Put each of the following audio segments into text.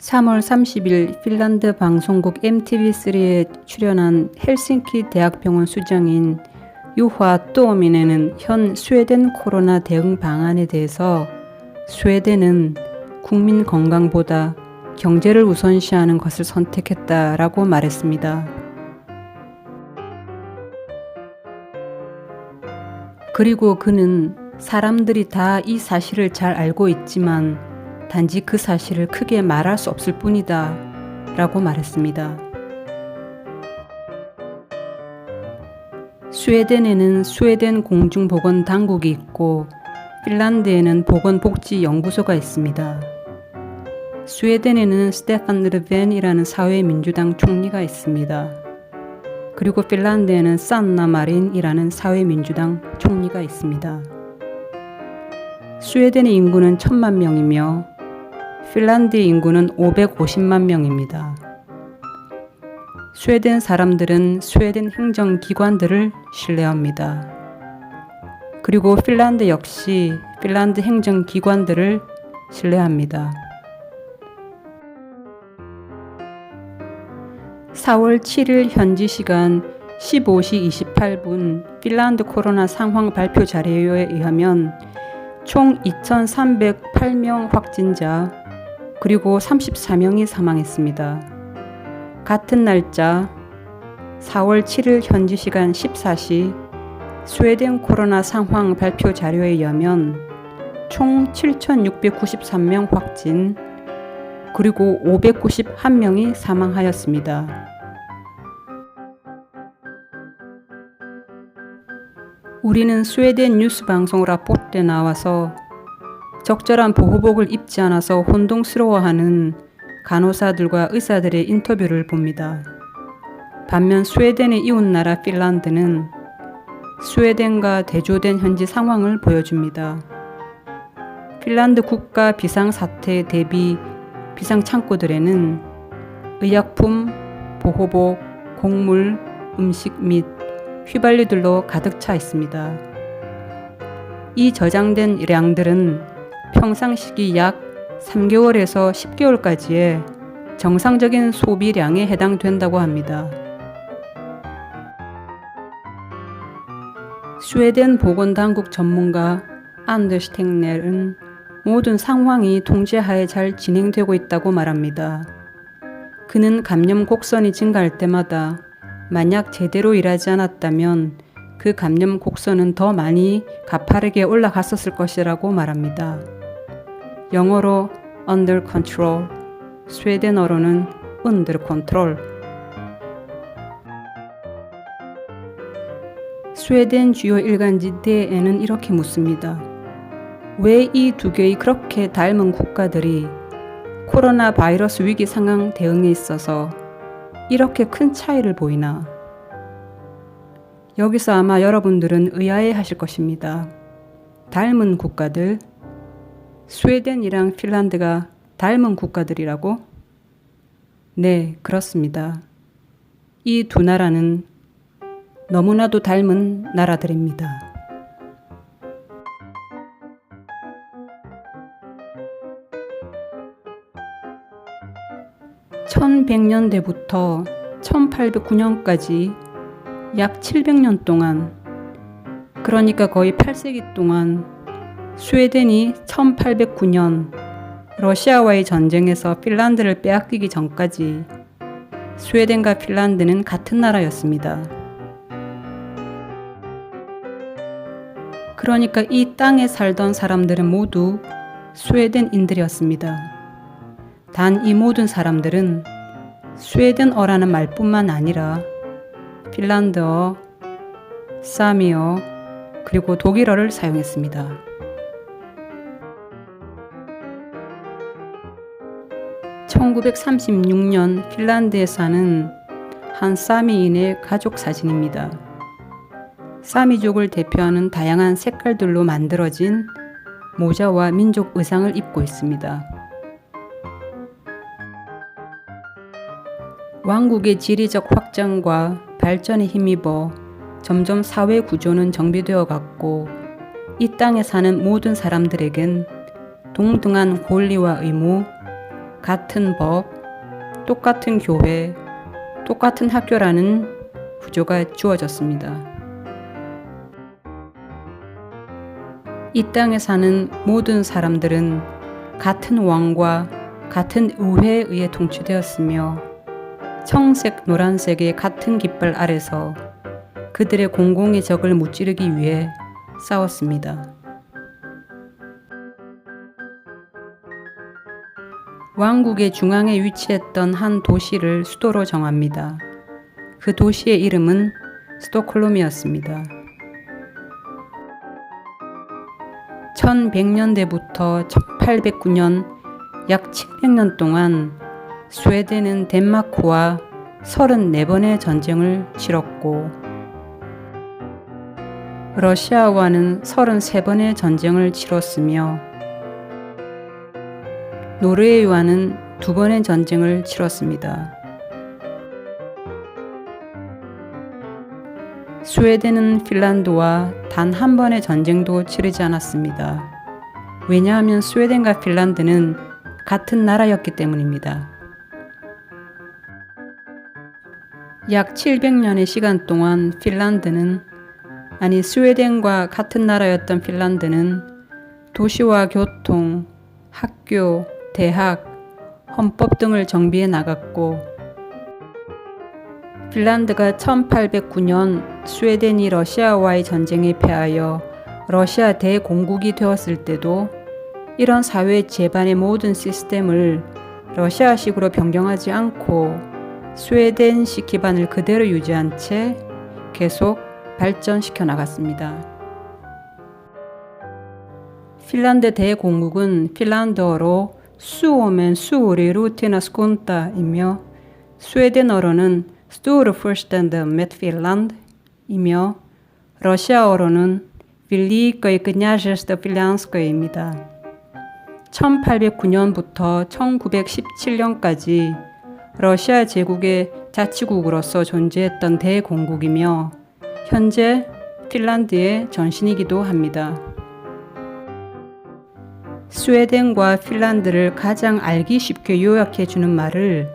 3월 30일 핀란드 방송국 MTV3에 출연한 헬싱키 대학병원 수장인 유화 또오미네는 현 스웨덴 코로나 대응 방안에 대해서 스웨덴은 국민 건강보다 경제를 우선시하는 것을 선택했다라고 말했습니다. 그리고 그는 사람들이 다 이 사실을 잘 알고 있지만 단지 그 사실을 크게 말할 수 없을 뿐이다 라고 말했습니다. 스웨덴에는 스웨덴 공중보건 당국이 있고 핀란드에는 보건복지연구소가 있습니다. 스웨덴에는 스테판 르벤이라는 사회민주당 총리가 있습니다. 그리고 핀란드에는 산나 마린이라는 사회민주당 총리가 있습니다. 스웨덴의 인구는 천만 명이며 핀란드의 인구는 550만 명입니다. 스웨덴 사람들은 스웨덴 행정기관들을 신뢰합니다. 그리고 핀란드 역시 핀란드 행정기관들을 신뢰합니다. 4월 7일 현지 시간 15시 28분 핀란드 코로나 상황 발표 자료에 의하면 총 2,308명 확진자 그리고 34명이 사망했습니다. 같은 날짜 4월 7일 현지 시간 14시 스웨덴 코로나 상황 발표 자료에 의하면 총 7,693명 확진 그리고 591명이 사망하였습니다. 우리는 스웨덴 뉴스 방송 라포트에 나와서 적절한 보호복을 입지 않아서 혼동스러워하는 간호사들과 의사들의 인터뷰를 봅니다. 반면 스웨덴의 이웃나라 핀란드는 스웨덴과 대조된 현지 상황을 보여줍니다. 핀란드 국가 비상사태 대비 비상창고들에는 의약품, 보호복, 곡물, 음식 및 휘발유들로 가득 차 있습니다. 이 저장된 량들은 평상 시기 약 3개월에서 10개월까지의 정상적인 소비량에 해당된다고 합니다. 스웨덴 보건당국 전문가 안더스 탱넬은 모든 상황이 통제하에 잘 진행되고 있다고 말합니다. 그는 감염 곡선이 증가할 때마다 만약 제대로 일하지 않았다면 그 감염 곡선은 더 많이 가파르게 올라갔었을 것이라고 말합니다. 영어로 under control, 스웨덴어로는 under control. 스웨덴 주요 일간지 대에는 이렇게 묻습니다. 왜 이 두 개의 그렇게 닮은 국가들이 코로나 바이러스 위기 상황 대응에 있어서 이렇게 큰 차이를 보이나? 여기서 아마 여러분들은 의아해 하실 것입니다. 닮은 국가들, 스웨덴이랑 핀란드가 닮은 국가들이라고? 네, 그렇습니다. 이 두 나라는 너무나도 닮은 나라들입니다. (1100년대부터) (1809년까지) 약 700년 동안 그러니까 거의 8세기 동안 스웨덴이 1809년 러시아와의 전쟁에서 핀란드를 빼앗기기 전까지 스웨덴과 핀란드는 같은 나라였습니다. 그러니까 이 땅에 살던 사람들은 모두 스웨덴인들이었습니다. 단 이 모든 사람들은 스웨덴어라는 말뿐만 아니라 핀란드어, 사미어, 그리고 독일어를 사용했습니다. (1936년) 핀란드에 사는 한 사미인의 가족 사진입니다. 사미족을 대표하는 다양한 색깔들로 만들어진 모자와 민족 의상을 입고 있습니다. 왕국의 지리적 확장과 발전에 힘입어 점점 사회 구조는 정비되어 갔고 이 땅에 사는 모든 사람들에겐 동등한 권리와 의무 같은 법, 똑같은 교회, 똑같은 학교라는 구조가 주어졌습니다. 이 땅에 사는 모든 사람들은 같은 왕과 같은 의회에 의해 통치되었으며 청색, 노란색의 같은 깃발 아래서 그들의 공공의 적을 무찌르기 위해 싸웠습니다. 왕국의 중앙에 위치했던 한 도시를 수도로 정합니다. 그 도시의 이름은 스톡홀름이었습니다. 1100년대부터 1809년 약 700년 동안 스웨덴은 덴마크와 34번의 전쟁을 치렀고 러시아와는 33번의 전쟁을 치렀으며 노르웨이와는 두 번의 전쟁을 치렀습니다. 스웨덴은 핀란드와 단 한 번의 전쟁도 치르지 않았습니다. 왜냐하면 스웨덴과 핀란드는 같은 나라였기 때문입니다. 약 700년의 시간 동안 핀란드는 아니 스웨덴과 같은 나라였던 핀란드는 도시와 교통, 학교, 대학, 헌법 등을 정비해 나갔고 핀란드가 1809년 스웨덴이 러시아와의 전쟁에 패하여 러시아 대공국이 되었을 때도 이런 사회 재반의 모든 시스템을 러시아식으로 변경하지 않고 스웨덴식 기반을 그대로 유지한 채 계속 발전시켜 나갔습니다. 핀란드 대공국은 핀란드어로 수오멘 수오리 루티나 스콘타이며 스웨덴어로는 스토르 풀스탠드 맷 핀란드이며 러시아어로는 윌리거의 그냐제스트 필란스거입니다. 1809년부터 1917년까지 러시아 제국의 자치국으로서 존재했던 대공국이며 현재 핀란드의 전신이기도 합니다. 스웨덴과 핀란드를 가장 알기 쉽게 요약해 주는 말을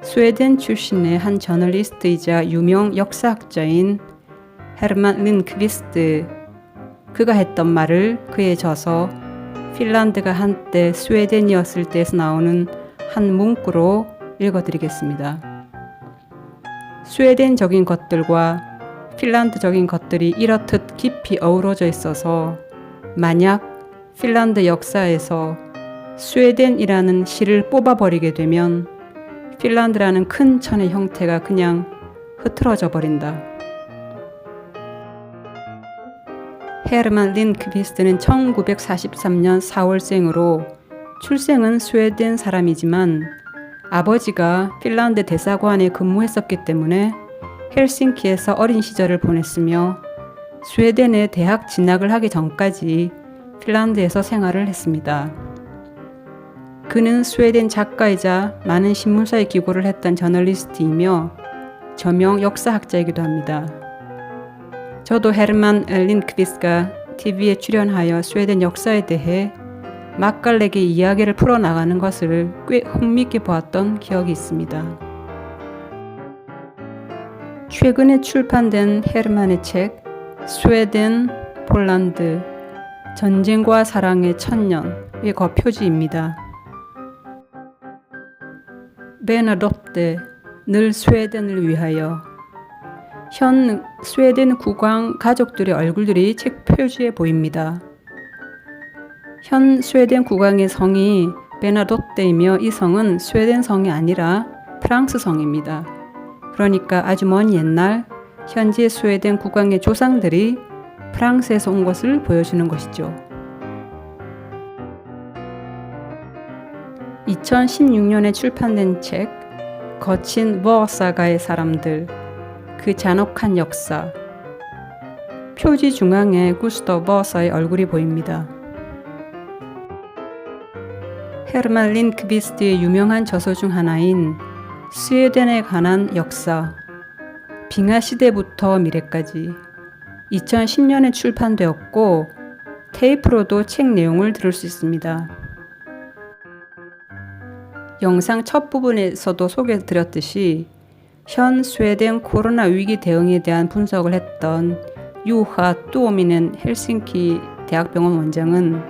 스웨덴 출신의 한 저널리스트이자 유명 역사학자인 헤르만 린크비스트 그가 했던 말을 그에 져서 핀란드가 한때 스웨덴이었을 때에서 나오는 한 문구로 읽어드리겠습니다. 스웨덴적인 것들과 핀란드적인 것들이 이렇듯 깊이 어우러져 있어서 만약 핀란드 역사에서 스웨덴이라는 시를 뽑아버리게 되면 핀란드라는 큰 천의 형태가 그냥 흐트러져 버린다. 헤르만 린크비스트는 1943년 4월생으로 출생은 스웨덴 사람이지만 아버지가 핀란드 대사관에 근무했었기 때문에 헬싱키에서 어린 시절을 보냈으며 스웨덴에 대학 진학을 하기 전까지 핀란드에서 생활을 했습니다. 그는 스웨덴 작가이자 많은 신문사에 기고를 했던 저널리스트이며 저명 역사학자이기도 합니다. 저도 헤르만 린크비스가 TV에 출연하여 스웨덴 역사에 대해 맛깔내게 이야기를 풀어나가는 것을 꽤 흥미있게 보았던 기억이 있습니다. 최근에 출판된 헤르만의 책 스웨덴, 폴란드, 전쟁과 사랑의 천년의 거표지입니다. 베나도테 늘 스웨덴을 위하여 현 스웨덴 국왕 가족들의 얼굴들이 책 표지에 보입니다. 현 스웨덴 국왕의 성이 베나도테이며 이 성은 스웨덴 성이 아니라 프랑스 성입니다. 그러니까 아주 먼 옛날 현재 스웨덴 국왕의 조상들이 프랑스에서 온 것을 보여주는 것이죠. 2016년에 출판된 책 거친 워사가의 사람들 그 잔혹한 역사 표지 중앙에 구스터 버서의 얼굴이 보입니다. 헤르만 린크비스트의 유명한 저서 중 하나인 스웨덴에 관한 역사 빙하 시대부터 미래까지 2010년에 출판되었고 테이프로도 책 내용을 들을 수 있습니다. 영상 첫 부분에서도 소개드렸듯이 현 스웨덴 코로나 위기 대응에 대한 분석을 했던 유하 뚜오미는 헬싱키 대학병원 원장은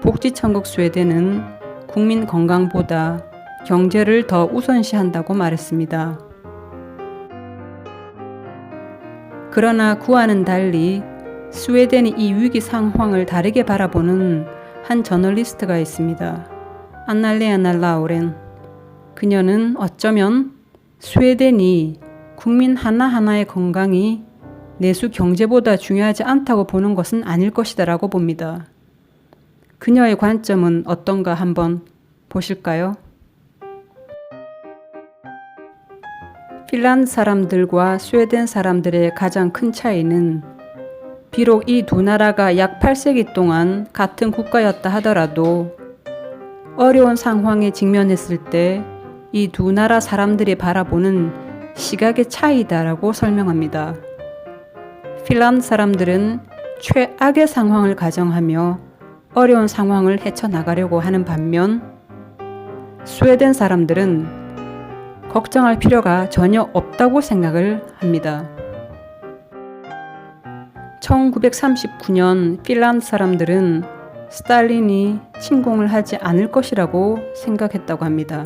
복지천국 스웨덴은 국민 건강보다 경제를 더 우선시한다고 말했습니다. 그러나 그와는 달리 스웨덴이 이 위기 상황을 다르게 바라보는 한 저널리스트가 있습니다. 안날레아나 라우렌. 그녀는 어쩌면 스웨덴이 국민 하나하나의 건강이 내수 경제보다 중요하지 않다고 보는 것은 아닐 것이다라고 봅니다. 그녀의 관점은 어떤가 한번 보실까요? 핀란드 사람들과 스웨덴 사람들의 가장 큰 차이는 비록 이 두 나라가 약 8세기 동안 같은 국가였다 하더라도 어려운 상황에 직면했을 때 이 두 나라 사람들이 바라보는 시각의 차이다라고 설명합니다. 핀란드 사람들은 최악의 상황을 가정하며 어려운 상황을 헤쳐나가려고 하는 반면 스웨덴 사람들은 걱정할 필요가 전혀 없다고 생각을 합니다. 1939년 핀란드 사람들은 스탈린이 침공을 하지 않을 것이라고 생각했다고 합니다.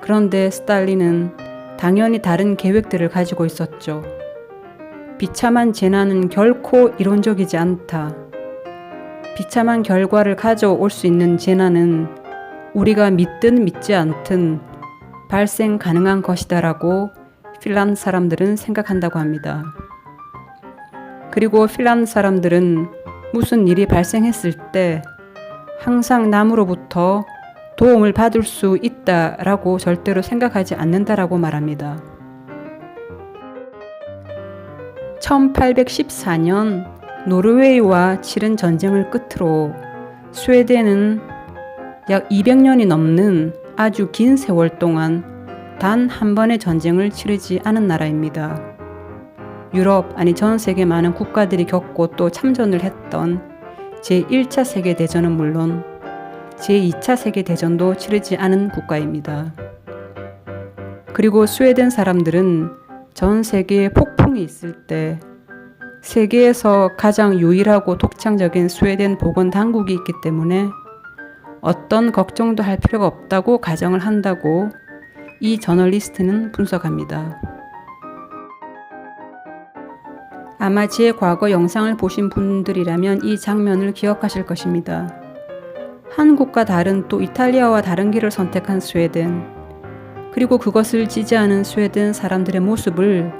그런데 스탈린은 당연히 다른 계획들을 가지고 있었죠. 비참한 재난은 결코 이론적이지 않다. 비참한 결과를 가져올 수 있는 재난은 우리가 믿든 믿지 않든 발생 가능한 것이다라고 핀란드 사람들은 생각한다고 합니다. 그리고 핀란드 사람들은 무슨 일이 발생했을 때 항상 남으로부터 도움을 받을 수 있다라고 절대로 생각하지 않는다라고 말합니다. 1814년 노르웨이와 치른 전쟁을 끝으로 스웨덴은 약 200년이 넘는 아주 긴 세월 동안 단 한 번의 전쟁을 치르지 않은 나라입니다. 유럽, 아니 전 세계 많은 국가들이 겪고 또 참전을 했던 제1차 세계대전은 물론 제2차 세계대전도 치르지 않은 국가입니다. 그리고 스웨덴 사람들은 전 세계에 폭풍이 있을 때 세계에서 가장 유일하고 독창적인 스웨덴 보건 당국이 있기 때문에 어떤 걱정도 할 필요가 없다고 가정을 한다고 이 저널리스트는 분석합니다. 아마 제 과거 영상을 보신 분들이라면 이 장면을 기억하실 것입니다. 한국과 다른 또 이탈리아와 다른 길을 선택한 스웨덴, 그리고 그것을 지지하는 스웨덴 사람들의 모습을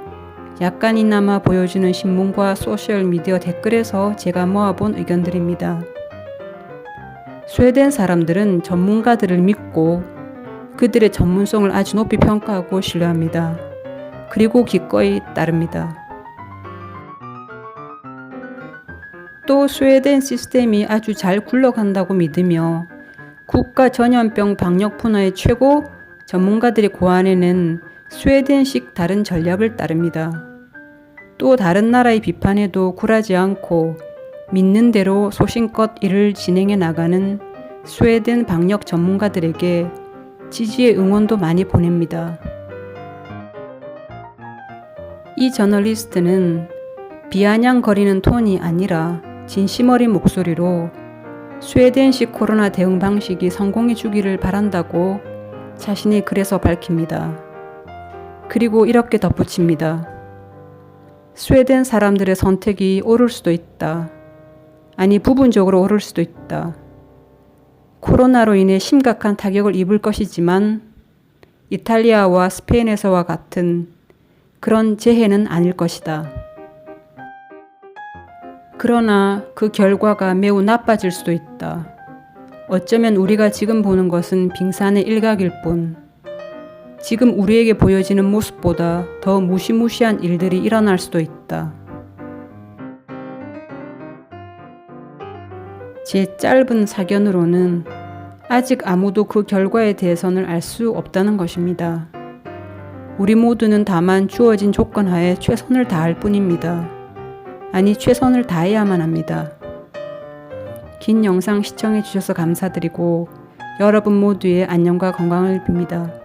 약간이나마 보여주는 신문과 소셜미디어 댓글에서 제가 모아본 의견들입니다. 스웨덴 사람들은 전문가들을 믿고 그들의 전문성을 아주 높이 평가하고 신뢰합니다. 그리고 기꺼이 따릅니다. 또 스웨덴 시스템이 아주 잘 굴러간다고 믿으며 국가 전염병 방역 분야의 최고 전문가들이 고안해낸 스웨덴식 다른 전략을 따릅니다. 또 다른 나라의 비판에도 굴하지 않고 믿는 대로 소신껏 일을 진행해 나가는 스웨덴 방역 전문가들에게 지지의 응원도 많이 보냅니다. 이 저널리스트는 비아냥거리는 톤이 아니라 진심 어린 목소리로 스웨덴식 코로나 대응 방식이 성공해 주기를 바란다고 자신이 그래서 밝힙니다. 그리고 이렇게 덧붙입니다. 스웨덴 사람들의 선택이 옳을 수도 있다. 아니, 부분적으로 옳을 수도 있다. 코로나로 인해 심각한 타격을 입을 것이지만 이탈리아와 스페인에서와 같은 그런 재해는 아닐 것이다. 그러나 그 결과가 매우 나빠질 수도 있다. 어쩌면 우리가 지금 보는 것은 빙산의 일각일 뿐, 지금 우리에게 보여지는 모습보다 더 무시무시한 일들이 일어날 수도 있다. 제 짧은 사견으로는 아직 아무도 그 결과에 대해서는 알 수 없다는 것입니다. 우리 모두는 다만 주어진 조건 하에 최선을 다할 뿐입니다. 아니, 최선을 다해야만 합니다. 긴 영상 시청해 주셔서 감사드리고 여러분 모두의 안녕과 건강을 빕니다.